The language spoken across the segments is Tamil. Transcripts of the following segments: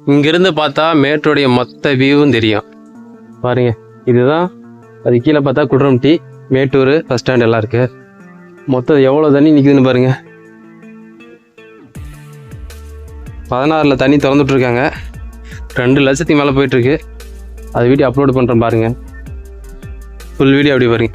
இங்கிருந்து பார்த்தா மேட்டோடைய மொத்த வியூவும் தெரியும். பாருங்க இதுதான் அது கீழே பார்த்தா குட்ரம்டி மேட்டூர் பஸ் ஸ்டாண்ட் எல்லாம் இருக்கு. மொத்தம் எவ்வளோ தண்ணி நிற்குதுன்னு பாருங்க. பதினாறில் தண்ணி திறந்துட்ருக்காங்க ரெண்டு லட்சத்துக்கு மேலே போயிட்டுருக்கு அது வீடியோ அப்லோட் பண்ணுறேன் பாருங்கள் ஃபுல் வீடியோ அப்படி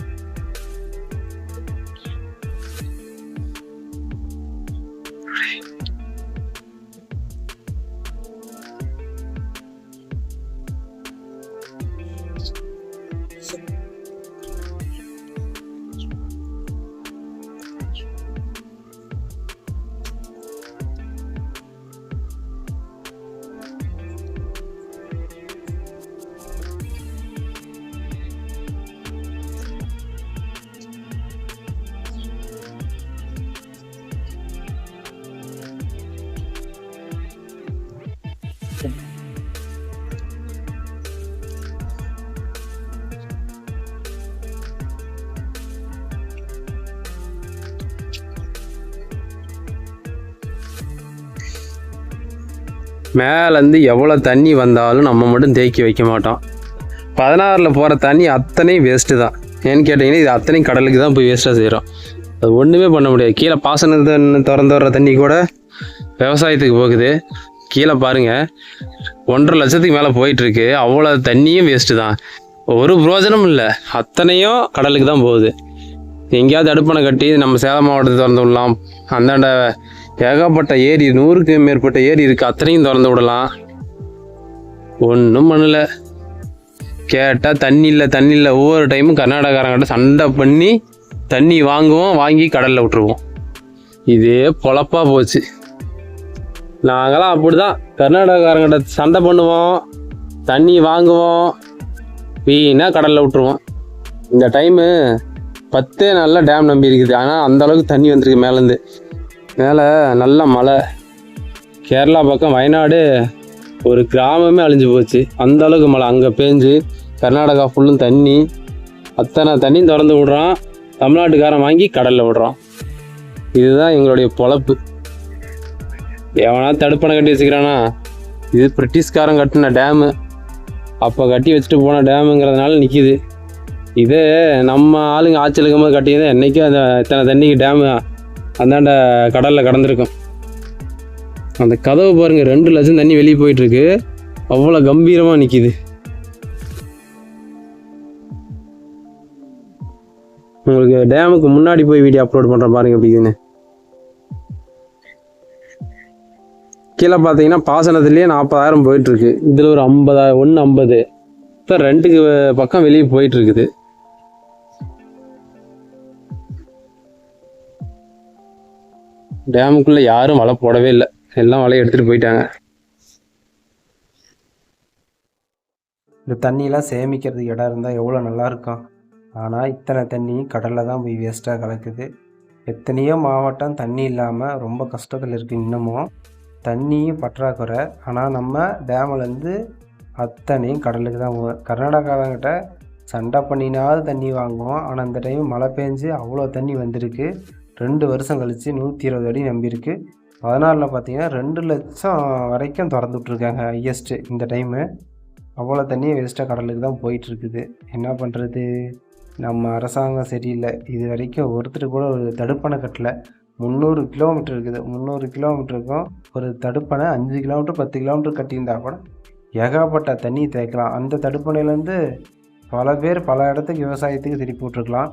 இருக்கும். மேலேருந்து எவ்வளோ தண்ணி வந்தாலும் நம்ம மட்டும் தேக்கி வைக்க மாட்டோம். பதினாறில் போகிற தண்ணி அத்தனையும் வேஸ்ட்டு தான். ஏன்னு கேட்டிங்கன்னா இது அத்தனையும் கடலுக்கு தான் போய் வேஸ்ட்டாக செய்கிறோம் அது ஒன்றுமே பண்ண முடியாது. கீழே பாசனத்தை திறந்து வர்ற தண்ணி கூட விவசாயத்துக்கு போகுது. கீழே பாருங்கள் ஒன்றரை லட்சத்துக்கு மேலே போயிட்டுருக்கு. அவ்வளோ தண்ணியும் வேஸ்ட்டு தான். ஒரு பிரோஜனமும் இல்லை. அத்தனையும் கடலுக்கு தான் போகுது. எங்கேயாவது அடுப்பணை கட்டி நம்ம சேலம் மாவட்டத்தை திறந்து விடலாம். அந்தாண்ட ஏகப்பட்ட ஏரி நூறுக்கு மேற்பட்ட ஏரி இருக்குது அத்தனையும் திறந்து விடலாம். ஒன்றும் பண்ணல. கேட்டால் தண்ணி இல்லை தண்ணி இல்லை. ஒவ்வொரு டைமும் கர்நாடகாரங்கிட்ட சண்டை பண்ணி தண்ணி வாங்குவோம் வாங்கி கடலில் விட்டுருவோம். இதே பொழப்பாக போச்சு. நாங்களாம் அப்படிதான். கர்நாடகாரங்கிட்ட சண்டை பண்ணுவோம் தண்ணி வாங்குவோம் வீணாக கடலில் விட்டுருவோம். இந்த டைமு பத்தே நாளில் டேம் நம்பி இருக்குது. ஆனால் அந்த அளவுக்கு தண்ணி வந்திருக்கு மேலேருந்து. மேலே நல்ல மழை. கேரளா பக்கம் வயநாடு ஒரு கிராமமே அழிஞ்சு போச்சு. அந்த அளவுக்கு மழை. அங்கே பேஞ்சு கர்நாடகா ஃபுல்லும் தண்ணி. அத்தனை தண்ணி திறந்து விடுறான். தமிழ்நாட்டுக்காரன் வாங்கி கடலில் விடுறான். இதுதான் எங்களுடைய பொழப்பு. எவனா தடுப்பணை கட்டி வச்சுக்கிறானா? இது பிரிட்டிஷ்காரன் கட்டின டேமு. அப்போ கட்டி வச்சுட்டு போன டேமுங்கிறதுனால நிற்கிது இதே நம்ம ஆளுங்க ஆட்சி இருக்கும்போது கட்டியது என்றைக்கும் அந்த இத்தனை தண்ணிக்கு டேமு அந்தாண்ட கடலில் கடந்திருக்கும். அந்த கதவு பாருங்க ரெண்டு லட்சம் தண்ணி வெளியே போயிட்டுருக்கு. அவ்வளோ கம்பீரமாக நிற்கிது உங்களுக்கு டேமுக்கு முன்னாடி போய் வீடியோ அப்லோட் பண்ணுறேன் பாருங்க அப்படின்னு கீழே பார்த்தீங்கன்னா பாசனத்துலேயே நாற்பதாயிரம் போயிட்டு இருக்கு இதில் ஒரு ஐம்பதாயிரம் ஒன்று ஐம்பது. இப்போ ரெண்டுக்கு பக்கம் வெளியே போயிட்டு இருக்குது டேமுக்குள்ளே யாரும் வலை போடவே இல்லை. எல்லாம் வலையை எடுத்துகிட்டு போயிட்டாங்க. இந்த தண்ணியெலாம் சேமிக்கிறதுக்கு இடம் இருந்தால் எவ்வளோ நல்லா இருக்கும் ஆனால் இத்தனை தண்ணி கடலில் தான் போய் வேஸ்ட்டாக கலக்குது. எத்தனையோ மாவட்டம் தண்ணி இல்லாமல் ரொம்ப கஷ்டத்தில் இருக்குது இன்னமும். தண்ணியும் பற்றாக்குறை. ஆனால் நம்ம டேம்லேருந்து அத்தனையும் கடலுக்கு தான் போகும் கர்நாடகாவங்கிட்ட சண்டை பண்ணினாவது தண்ணி வாங்குவோம். ஆனால் இந்த டைம் மழை பெஞ்சு அவ்வளோ தண்ணி வந்திருக்கு. ரெண்டு வருஷம் கழித்து நூற்றி இருபது அடி நம்பியிருக்கு. பதினாறில் பார்த்தீங்கன்னா ரெண்டு லட்சம் வரைக்கும் திறந்து விட்ருக்காங்க ஹையஸ்ட்டு இந்த டைமு அவ்வளோ தண்ணி வேஸ்ட்டாக கடலுக்கு தான் போயிட்டுருக்குது. என்ன பண்ணுறது நம்ம அரசாங்கம் சரியில்லை. இது வரைக்கும் ஒருத்தர் கூட ஒரு தடுப்பணை கட்டலை. முந்நூறு கிலோமீட்டர் இருக்குது. முந்நூறு கிலோமீட்டருக்கும் ஒரு தடுப்பணை அஞ்சு கிலோமீட்டர் பத்து கிலோமீட்டர் கட்டியிருந்தா கூட ஏகப்பட்ட தண்ணி தேய்க்கலாம். அந்த தடுப்பணையிலேருந்து பல பேர் பல இடத்துக்கு விவசாயத்துக்கு திருப்பி விட்ருக்கலாம்